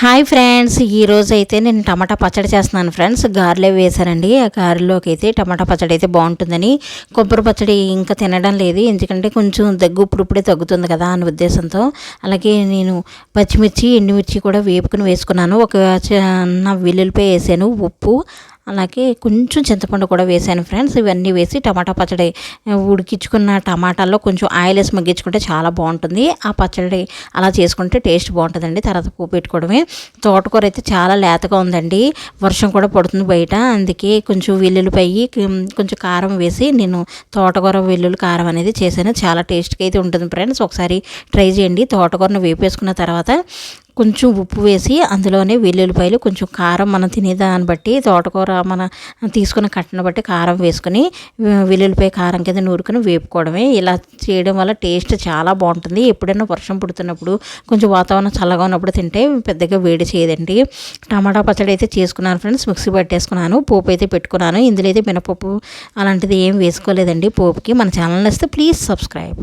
Hi friends ఈరోజు అయితే నేను టమాటా పచ్చడి చేస్తున్నాను ఫ్రెండ్స్. గారెలే వేశానండి. ఆ గారెలోకి అయితే టమాటా పచ్చడి అయితే బాగుంటుందని. కొబ్బరి పచ్చడి ఇంకా తినడం లేదు. ఎందుకంటే కొంచెం దగ్గు ఇప్పుడిప్పుడే తగ్గుతుంది కదా అనే ఉద్దేశంతో. అలాగే నేను పచ్చిమిర్చి ఎండుమిర్చి కూడా వేపుకుని వేసుకున్నాను. ఒక చిన్న వెల్లుల్లిపాయ వేసాను ఉప్పు అలాగే కొంచెం చింతపండు కూడా వేసాను ఫ్రెండ్స్. ఇవన్నీ వేసి టమాటా పచ్చడి ఉడికించుకున్న టమాటాల్లో కొంచెం ఆయిల్ వేసి మగ్గించుకుంటే చాలా బాగుంటుంది. ఆ పచ్చడి అలా చేసుకుంటే టేస్ట్ బాగుంటుందండి. తర్వాత పూ పెట్టుకోవడమే. తోటకూర అయితే చాలా లేతగా ఉందండి. వర్షం కూడా పడుతుంది బయట. అందుకే కొంచెం వెల్లుల్లిపై కొంచెం కారం వేసి నేను తోటకూర వెల్లుల్లి కారం అనేది చేశాను. చాలా టేస్ట్గా అయితే ఉంటుంది ఫ్రెండ్స్. ఒకసారి ట్రై చేయండి. తోటకూరను వేపేసుకున్న తర్వాత కొంచెం ఉప్పు వేసి అందులోనే వెల్లుల్లిపాయలు కొంచెం కారం మనం తినేదాన్ని బట్టి తోటకూర మన తీసుకున్న కట్టను బట్టి కారం వేసుకొని వెల్లుల్లిపాయ కారం కింద నూరుకొని వేపుకోవడమే. ఇలా చేయడం వల్ల టేస్ట్ చాలా బాగుంటుంది. ఎప్పుడైనా వర్షం పుడుతున్నప్పుడు కొంచెం వాతావరణం చల్లగా ఉన్నప్పుడు తింటే పెద్దగా వేడి చేయదండి. టమాటా పచ్చడి అయితే చేసుకున్నాను ఫ్రెండ్స్. మిక్సీ పట్టేసుకున్నాను. పోపు అయితే పెట్టుకున్నాను. ఇందులో అయితే మినపప్పు అలాంటిది ఏం వేసుకోలేదండి. పోపుకి మన ఛానల్ వస్తే ప్లీజ్ సబ్స్క్రైబ్.